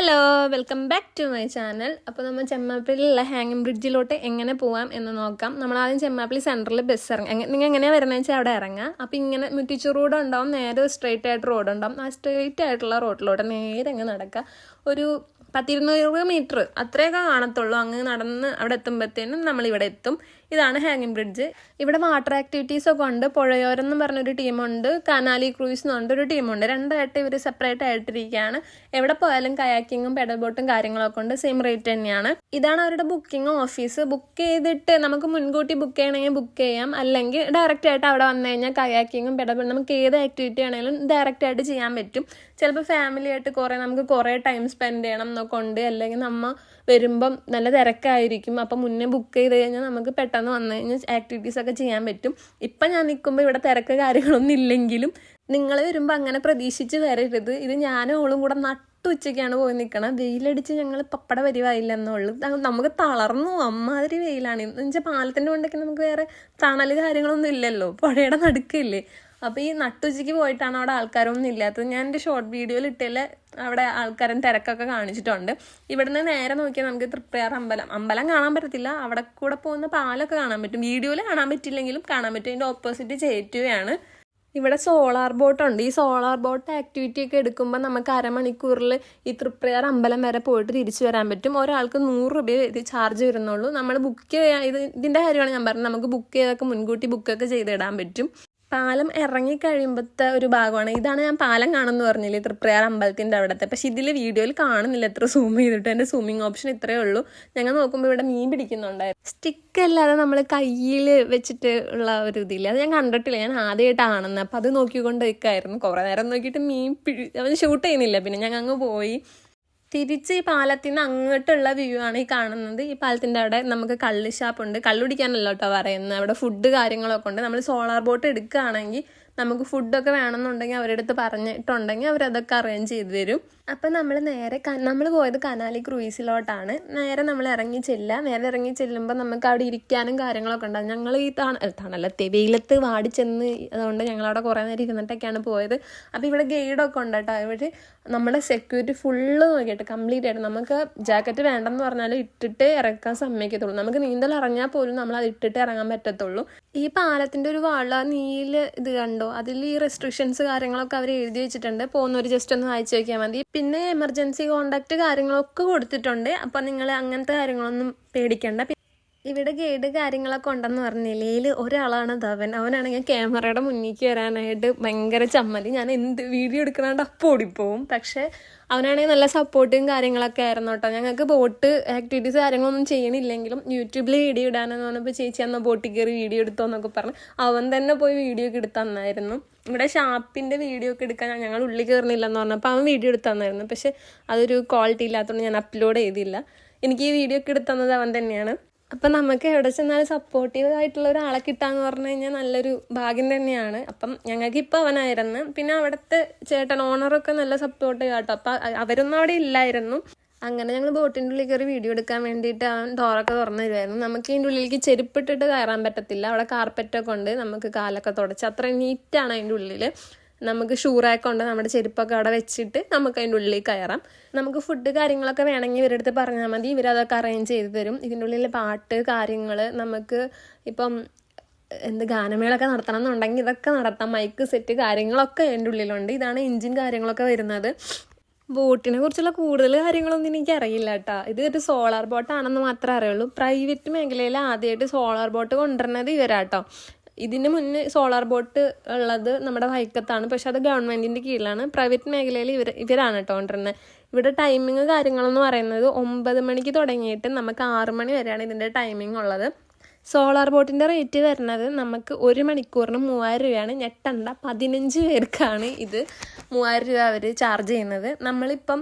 Hello welcome back to my channel അപ്പോൾ നമ്മൾ ചെമ്മാപ്പിളിയിലുള്ള ഹാങ്ങിങ് ബ്രിഡ്ജിലോട്ട് എങ്ങനെ പോവാം എന്ന് നോക്കാം. നമ്മൾ ആദ്യം ചെമ്മാപ്പിളി സെന്ററിൽ ബസ് ഇറങ്ങും. നിങ്ങൾ എങ്ങനെയാണ് വരുന്നത് വെച്ചാൽ അവിടെ ഇറങ്ങാം. അപ്പോൾ ഇങ്ങനെ മുറ്റിച്ചു റോഡ് ഉണ്ടാവും നേരെ സ്ട്രെയിറ്റ് ആയിട്ട് റോഡ് ഉണ്ടാവും. ആ സ്ട്രെയിറ്റ് ആയിട്ടുള്ള റോഡിലോട്ട് നേരെ അങ്ങ് നടക്കുക ഒരു പത്തിരുന്നൂറ് മീറ്റർ അത്രയൊക്കെ കാണത്തുള്ളൂ. അങ്ങ് നടന്ന് അവിടെ എത്തുമ്പോഴത്തേനും നമ്മൾ ഇവിടെ എത്തും. ഇതാണ് ഹാങ്ങിങ് ബ്രിഡ്ജ് ഇവിടെ വാട്ടർ ആക്ടിവിറ്റീസ് ഒക്കെ ഉണ്ട്. പുഴയോരം എന്ന് പറഞ്ഞൊരു ടീമുണ്ട് കനാലി ക്രൂയിസ് എന്ന് പറഞ്ഞൊരു ടീമുണ്ട് രണ്ടായിട്ട് ഇവർ സെപ്പറേറ്റ് ആയിട്ടിരിക്കുകയാണ് എവിടെ പോയാലും കയാക്കിങ്ങും പെഡൽ ബോട്ടും കാര്യങ്ങളൊക്കെ ഉണ്ട്. സെയിം റേറ്റ് തന്നെയാണ്. ഇതാണ് അവരുടെ ബുക്കിംഗ് ഓഫീസ് ബുക്ക് ചെയ്തിട്ട് നമുക്ക് മുൻകൂട്ടി ബുക്ക് ചെയ്യണമെങ്കിൽ ബുക്ക് ചെയ്യാം. അല്ലെങ്കിൽ ഡയറക്റ്റ് ആയിട്ട് അവിടെ വന്നു കഴിഞ്ഞാൽ കയാക്കിങ്ങും പെഡൽ ബോട്ടും നമുക്ക് ഏത് ആക്ടിവിറ്റി ആണെങ്കിലും ഡയറക്റ്റ് ആയിട്ട് ചെയ്യാൻ പറ്റും. ചിലപ്പോൾ ഫാമിലി ആയിട്ട് കുറേ നമുക്ക് കുറേ ടൈം സ്പെൻഡ് ചെയ്യണം എന്നൊക്കെ ഉണ്ട്. അല്ലെങ്കിൽ നമ്മ വരുമ്പം നല്ല തിരക്കായിരിക്കും. അപ്പം മുന്നേ ബുക്ക് ചെയ്ത് കഴിഞ്ഞാൽ നമുക്ക് പെട്ടെന്ന് വന്നു കഴിഞ്ഞാൽ ആക്ടിവിറ്റീസ് ഒക്കെ ചെയ്യാൻ പറ്റും. ഇപ്പം ഞാൻ നിൽക്കുമ്പോൾ ഇവിടെ തിരക്ക് കാര്യങ്ങളൊന്നും ഇല്ലെങ്കിലും നിങ്ങൾ വരുമ്പോൾ അങ്ങനെ പ്രതീക്ഷിച്ച് വരരുത്. ഇത് ഞാനും ഓളും കൂടെ നട്ടുച്ചയ്ക്കാണ് പോയി നിൽക്കണം വെയിലടിച്ച് ഞങ്ങൾ പപ്പട പരിവായില്ല എന്നുള്ളു നമുക്ക് തളർന്നു. അമ്മാതിരി വെയിലാണ്. എന്ന് വെച്ചാൽ പാലത്തിന്റെ കൊണ്ടൊക്കെ നമുക്ക് വേറെ തണൽ കാര്യങ്ങളൊന്നും ഇല്ലല്ലോ. പുഴയുടെ നടുക്കില്ലേ. അപ്പോൾ ഈ നട്ടുച്ചയ്ക്ക് പോയിട്ടാണ് അവിടെ ആൾക്കാരൊന്നും ഇല്ലാത്തത്. ഞാൻ എന്റെ ഷോർട്ട് വീഡിയോയിൽ ഇട്ടതിൽ അവിടെ ആൾക്കാരൻ തിരക്കൊക്കെ കാണിച്ചിട്ടുണ്ട്. ഇവിടുന്ന് നേരെ നോക്കിയാൽ നമുക്ക് തൃപ്രയാർ അമ്പലം. അമ്പലം കാണാൻ പറ്റത്തില്ല. അവിടെ കൂടെ പോകുന്ന പാലൊക്കെ കാണാൻ പറ്റും. വീഡിയോയിൽ കാണാൻ പറ്റില്ലെങ്കിലും കാണാൻ പറ്റും. അതിന്റെ ഓപ്പോസിറ്റ് ചേറ്റുകയാണ്. ഇവിടെ സോളാർ ബോട്ട് ഉണ്ട്. ഈ സോളാർ ബോട്ട് ആക്ടിവിറ്റി ഒക്കെ എടുക്കുമ്പോൾ നമുക്ക് അരമണിക്കൂറിൽ ഈ തൃപ്രയാർ അമ്പലം വരെ പോയിട്ട് തിരിച്ചു വരാൻ പറ്റും. ഒരാൾക്ക് നൂറ് രൂപ ചാർജ് വരുന്നുള്ളൂ. നമ്മൾ ബുക്ക് ചെയ്യാൻ ഇത് ഇതിന്റെ കാര്യമാണ് ഞാൻ പറഞ്ഞത്. നമുക്ക് ബുക്ക് ചെയ്തൊക്കെ മുൻകൂട്ടി ബുക്കൊക്കെ ചെയ്തിടാൻ പറ്റും. പാലം ഇറങ്ങി കഴിയുമ്പോഴത്തെ ഒരു ഭാഗമാണ്. ഇതാണ് ഞാൻ പാലം കാണുമെന്ന് പറഞ്ഞില്ലേ തൃപ്രയാർ അമ്പലത്തിന്റെ അവിടുത്തെ. പക്ഷെ ഇതിൽ വീഡിയോയിൽ കാണുന്നില്ല എത്ര സൂം ചെയ്തിട്ട്. എന്റെ സൂമിങ് ഓപ്ഷൻ ഇത്രയേ ഉള്ളൂ. ഞങ്ങൾ നോക്കുമ്പോൾ ഇവിടെ മീൻ പിടിക്കുന്നുണ്ടായിരുന്നു. സ്റ്റിക്ക് അല്ലാതെ നമ്മൾ കയ്യിൽ വെച്ചിട്ട് ഉള്ള ഒരു ഇതില്ല. അത് ഞാൻ കണ്ടിട്ടില്ല. ഞാൻ ആദ്യമായിട്ട് കാണുന്നത് അപ്പം അത് നോക്കിക്കൊണ്ട് നിൽക്കായിരുന്നു. കുറേ നേരം നോക്കിയിട്ട് മീൻ പിടി അവൻ ഷൂട്ട് ചെയ്യുന്നില്ല. പിന്നെ ഞങ്ങൾ അങ്ങ് പോയി. തിരിച്ച് ഈ പാലത്തിന് അങ്ങോട്ടുള്ള വ്യൂ ആണ് ഈ കാണുന്നത്. ഈ പാലത്തിന്റെ അവിടെ നമുക്ക് കള്ള് ഷാപ്പുണ്ട് കള്ളുടിക്കാനല്ല കേട്ടോ പറയുന്നത്. അവിടെ ഫുഡ് കാര്യങ്ങളൊക്കെ ഉണ്ട്. നമ്മൾ സോളാർ ബോട്ട് എടുക്കുകയാണെങ്കിൽ നമുക്ക് ഫുഡൊക്കെ വേണമെന്നുണ്ടെങ്കിൽ അവരുടെ അടുത്ത് പറഞ്ഞിട്ടുണ്ടെങ്കിൽ അവരതൊക്കെ അറേഞ്ച് ചെയ്തു തരും. അപ്പം നമ്മൾ നേരെ നമ്മൾ പോയത് കനാലി ക്രൂയിസിലോട്ടാണ്. നേരെ നമ്മൾ ഇറങ്ങി ചെല്ലുക. നേരെ ഇറങ്ങി ചെല്ലുമ്പോൾ നമുക്ക് അവിടെ ഇരിക്കാനും കാര്യങ്ങളൊക്കെ ഉണ്ടാകും ഞങ്ങൾ ഈ തണ തണലത്തെ വെയിലത്ത് വാടി ചെന്ന് അതുകൊണ്ട് ഞങ്ങൾ അവിടെ കുറേ നേരം ഇരുന്നിട്ടൊക്കെയാണ് പോയത്. അപ്പോൾ ഇവിടെ ഗൈഡൊക്കെ ഉണ്ട് കേട്ടോ. ഇവർ നമ്മുടെ സെക്യൂരിറ്റി ഫുള്ള് നോക്കിയിട്ട് കംപ്ലീറ്റ് ആയിട്ട് നമുക്ക് ജാക്കറ്റ് വേണ്ടെന്ന് പറഞ്ഞാൽ ഇട്ടിട്ട് ഇറക്കാൻ സമ്മതിക്കത്തുള്ളൂ. നമുക്ക് നീന്തൽ ഇറങ്ങിയാൽ പോലും നമ്മൾ അത് ഇട്ടിട്ട് ഇറങ്ങാൻ പറ്റത്തുള്ളൂ. ഈ പാലത്തിന്റെ ഒരു വള നീല ഇത് കണ്ടോ? അതിൽ ഈ റെസ്ട്രിക്ഷൻസ് കാര്യങ്ങളൊക്കെ അവർ എഴുതി വെച്ചിട്ടുണ്ട്. പോകുന്നവർ ജസ്റ്റ് ഒന്ന് വായിച്ചു നോക്കിയാൽ മതി. പിന്നെ എമർജൻസി കോണ്ടാക്ട് കാര്യങ്ങളൊക്കെ കൊടുത്തിട്ടുണ്ട്. അപ്പോൾ നിങ്ങൾ അങ്ങനത്തെ കാര്യങ്ങളൊന്നും പേടിക്കണ്ട. ഇവിടെ ഗൈഡ് കാര്യങ്ങളൊക്കെ ഉണ്ടെന്ന് പറഞ്ഞില്ലേൽ ഒരാളാണ് ധവൻ. അവനാണെങ്കിൽ ക്യാമറയുടെ മുന്നിലേക്ക് വരാനായിട്ട് ഭയങ്കര ചമ്മതി ഞാൻ എന്ത് വീഡിയോ എടുക്കണാണ്ട് അപ്പോൾ ഓടിപ്പോവും. പക്ഷേ അവനാണെങ്കിൽ നല്ല സപ്പോർട്ടും കാര്യങ്ങളൊക്കെ ആയിരുന്നു കേട്ടോ. ഞങ്ങൾക്ക് ബോട്ട് ആക്ടിവിറ്റീസ് കാര്യങ്ങളൊന്നും ചെയ്യണില്ലെങ്കിലും യൂട്യൂബിൽ വീഡിയോ ഇടാനെന്ന് പറഞ്ഞപ്പോൾ ചേച്ചി അന്ന് ബോട്ടിൽ കയറി വീഡിയോ എടുത്തോ എന്നൊക്കെ പറഞ്ഞ് അവൻ തന്നെ പോയി വീഡിയോ ഒക്കെ എടുത്ത് തന്നായിരുന്നു. ഇവിടെ ഷാപ്പിന്റെ വീഡിയോ ഒക്കെ എടുക്കാൻ ഞങ്ങൾ ഉള്ളിൽ കയറുന്നില്ലെന്ന് പറഞ്ഞപ്പോൾ അവൻ വീഡിയോ എടുത്ത് തന്നായിരുന്നു. പക്ഷേ അതൊരു ക്വാളിറ്റി ഇല്ലാത്തതുകൊണ്ട് ഞാൻ അപ്ലോഡ് ചെയ്തില്ല. എനിക്ക് ഈ വീഡിയോ ഒക്കെ എടുത്തു തന്നത് അവൻ തന്നെയാണ്. അപ്പം നമുക്ക് എവിടെ ചെന്നാലും സപ്പോർട്ടീവ് ആയിട്ടുള്ള ഒരാളെ കിട്ടാന്ന് പറഞ്ഞു കഴിഞ്ഞാൽ നല്ലൊരു ഭാഗ്യം തന്നെയാണ്. അപ്പം ഞങ്ങൾക്ക് ഇപ്പം അവനായിരുന്നു. പിന്നെ അവിടുത്തെ ചേട്ടൻ ഓണറൊക്കെ നല്ല സപ്പോർട്ട് കേട്ടോ. അപ്പം അവരൊന്നും അവിടെ ഇല്ലായിരുന്നു. അങ്ങനെ ഞങ്ങൾ ബോട്ടിന്റെ ഉള്ളിൽ കയറി വീഡിയോ എടുക്കാൻ വേണ്ടിയിട്ട് അവൻ ഡോറൊക്കെ തുറന്നു തരുമായിരുന്നു നമുക്ക് ഇതിന്റെ ഉള്ളിലേക്ക് ചെരുപ്പിട്ടിട്ട് കയറാൻ പറ്റത്തില്ല. അവിടെ കാർപ്പറ്റൊക്കെ ഉണ്ട്. നമുക്ക് കാലൊക്കെ തുടച്ച്. അത്ര നീറ്റാണ് അതിന്റെ ഉള്ളിൽ നമുക്ക് ഷൂറാക്ക് ഉണ്ട്. നമ്മുടെ ചെരുപ്പൊക്കെ അവിടെ വെച്ചിട്ട് നമുക്ക് അതിന്റെ ഉള്ളിൽ കയറാം. നമുക്ക് ഫുഡ് കാര്യങ്ങളൊക്കെ വേണമെങ്കിൽ ഇവരുടെ അടുത്ത് പറഞ്ഞാൽ മതി. ഇവരതൊക്കെ അറേഞ്ച് ചെയ്ത് തരും. ഇതിന്റെ ഉള്ളിൽ പാട്ട് കാര്യങ്ങൾ നമുക്ക് ഇപ്പം എന്ത് ഗാനമേളൊക്കെ നടത്തണം എന്നുണ്ടെങ്കിൽ ഇതൊക്കെ നടത്താം. മൈക്ക് സെറ്റ് കാര്യങ്ങളൊക്കെ അതിന്റെ ഉള്ളിലുണ്ട്. ഇതാണ് എഞ്ചിൻ കാര്യങ്ങളൊക്കെ വരുന്നത്. ബോട്ടിനെ കുറിച്ചുള്ള കൂടുതൽ കാര്യങ്ങളൊന്നും എനിക്ക് അറിയില്ല കേട്ടോ. ഇത് ഒരു സോളാർ ബോട്ടാണെന്ന് മാത്രമേ അറിയുള്ളൂ. പ്രൈവറ്റ് മേഖലയിൽ ആദ്യമായിട്ട് സോളാർ ബോട്ട് കൊണ്ടുവരുന്നത് ഇവരാട്ടോ ഇതിന് മുന്നേ സോളാർ ബോട്ട് ഉള്ളത് നമ്മുടെ വൈക്കത്താണ്. പക്ഷെ അത് ഗവൺമെന്റിന്റെ കീഴിലാണ്. പ്രൈവറ്റ് മേഖലയിൽ ഇവർ ഇവരാണ് കേട്ടോ കൊണ്ടിരുന്നത് ഇവിടെ ടൈമിങ് കാര്യങ്ങളെന്ന് പറയുന്നത് ഒമ്പത് മണിക്ക് തുടങ്ങിയിട്ട് നമുക്ക് ആറ് മണി വരെയാണ് ഇതിന്റെ ടൈമിംഗ് ഉള്ളത്. സോളാർ ബോട്ടിന്റെ റേറ്റ് വരുന്നത് നമുക്ക് ഒരു മണിക്കൂറിന് മൂവായിരം രൂപയാണ്. ഞെട്ടണ്ട. പതിനഞ്ച് പേർക്കാണ് ഇത് മൂവായിരം രൂപ അവർ ചാർജ് ചെയ്യുന്നത്. നമ്മളിപ്പം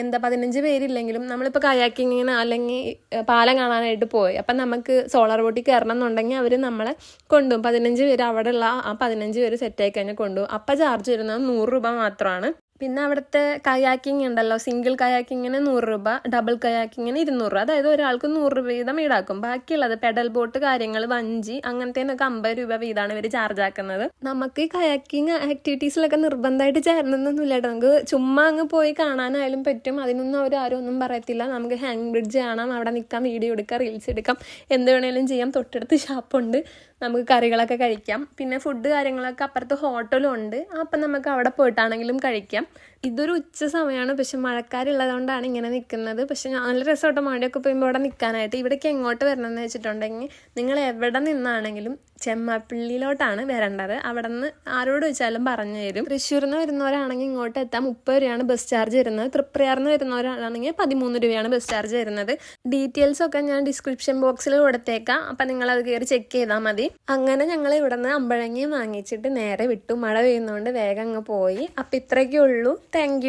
എന്താ പതിനഞ്ച് പേരില്ലെങ്കിലും നമ്മളിപ്പോൾ കയാക്കിങ്ങിന് അല്ലെങ്കിൽ പാലം കാണാനായിട്ട് പോയി. അപ്പം നമുക്ക് സോളാർ ബോട്ടിൽ കയറണം എന്നുണ്ടെങ്കിൽ അവർ നമ്മളെ കൊണ്ടുപോകും പതിനഞ്ച് പേര് അവിടെ ഉള്ള ആ പതിനഞ്ച് പേര് സെറ്റായി കഴിഞ്ഞാൽ കൊണ്ടുപോകും അപ്പം ചാർജ് വരുന്നത് നൂറ് രൂപ മാത്രമാണ് പിന്നെ അവിടുത്തെ കയാക്കിംഗ് ഉണ്ടല്ലോ. സിംഗിൾ കയാക്കിങ്ങിന് നൂറ് രൂപ ഡബിൾ കയാക്കിങ്ങിന് ഇരുന്നൂറ് രൂപ. അതായത് ഒരാൾക്ക് നൂറ് രൂപ വീതം ഈടാക്കും. ബാക്കിയുള്ളത് പെഡൽ ബോട്ട് കാര്യങ്ങൾ വഞ്ചി അങ്ങനത്തേനൊക്കെ അമ്പത് രൂപ വീതമാണ് ഇവർ ചാർജ് ആക്കുന്നത്. നമുക്ക് ഈ കയാക്കിങ് ആക്ടിവിറ്റീസിലൊക്കെ നിർബന്ധമായിട്ട് ചേരണമെന്നൊന്നുമില്ല നമുക്ക് ചുമ്മാ അങ്ങ് പോയി കാണാനായാലും പറ്റും. അതിനൊന്നും അവർ ആരും ഒന്നും പറയത്തില്ല. നമുക്ക് ഹാങ് ബ്രിഡ്ജ് കാണാം അവിടെ നിൽക്കാം വീഡിയോ എടുക്കാം റീൽസ് എടുക്കാം. എന്ത് വേണേലും ചെയ്യാം. തൊട്ടടുത്ത് ഷാപ്പുണ്ട് നമുക്ക് കറികളൊക്കെ കഴിക്കാം. പിന്നെ ഫുഡ് കാര്യങ്ങളൊക്കെ അപ്പുറത്ത് ഹോട്ടലും ഉണ്ട്. അപ്പം നമുക്ക് അവിടെ പോയിട്ടാണെങ്കിലും കഴിക്കാം. ഇതൊരു ഉച്ച സമയമാണ്. പക്ഷെ മഴക്കാരുള്ളതുകൊണ്ടാണ് ഇങ്ങനെ നിൽക്കുന്നത് പക്ഷെ നല്ല രസമായിട്ട് മഴയൊക്കെ പെയ്യുമ്പോൾ ഇവിടെ നിൽക്കാനായിട്ട് ഇവിടേക്ക് എങ്ങോട്ട് വരണമെന്ന് വെച്ചിട്ടുണ്ടെങ്കിൽ നിങ്ങൾ എവിടെ നിന്നാണെങ്കിലും ചെമ്മാപ്പള്ളിയിലോട്ടാണ് വരേണ്ടത്. അവിടെ നിന്ന് ആരോട് വെച്ചാലും പറഞ്ഞു തരും. തൃശ്ശൂരിൽ നിന്ന് വരുന്നവരാണെങ്കിൽ ഇങ്ങോട്ട് എത്താൻ മുപ്പത് രൂപയാണ് ബസ് ചാർജ് വരുന്നത്. തൃപ്രയാറിൽ നിന്ന് വരുന്നവരാണെങ്കിൽ പതിമൂന്ന് രൂപയാണ് ബസ് ചാർജ് വരുന്നത്. ഡീറ്റെയിൽസ് ഒക്കെ ഞാൻ ഡിസ്ക്രിപ്ഷൻ ബോക്സിൽ കൊടുത്തേക്കാം. അപ്പം നിങ്ങൾ അത് കയറി ചെക്ക് ചെയ്താൽ മതി. അങ്ങനെ ഞങ്ങൾ ഇവിടെ നിന്ന് അമ്പഴങ്ങി വാങ്ങിച്ചിട്ട് നേരെ വിട്ടു. മഴ പെയ്യുന്നതുകൊണ്ട് വേഗം അങ്ങ് പോയി. അപ്പം ഇത്രയൊക്കെ ഉള്ളൂ. താങ്ക്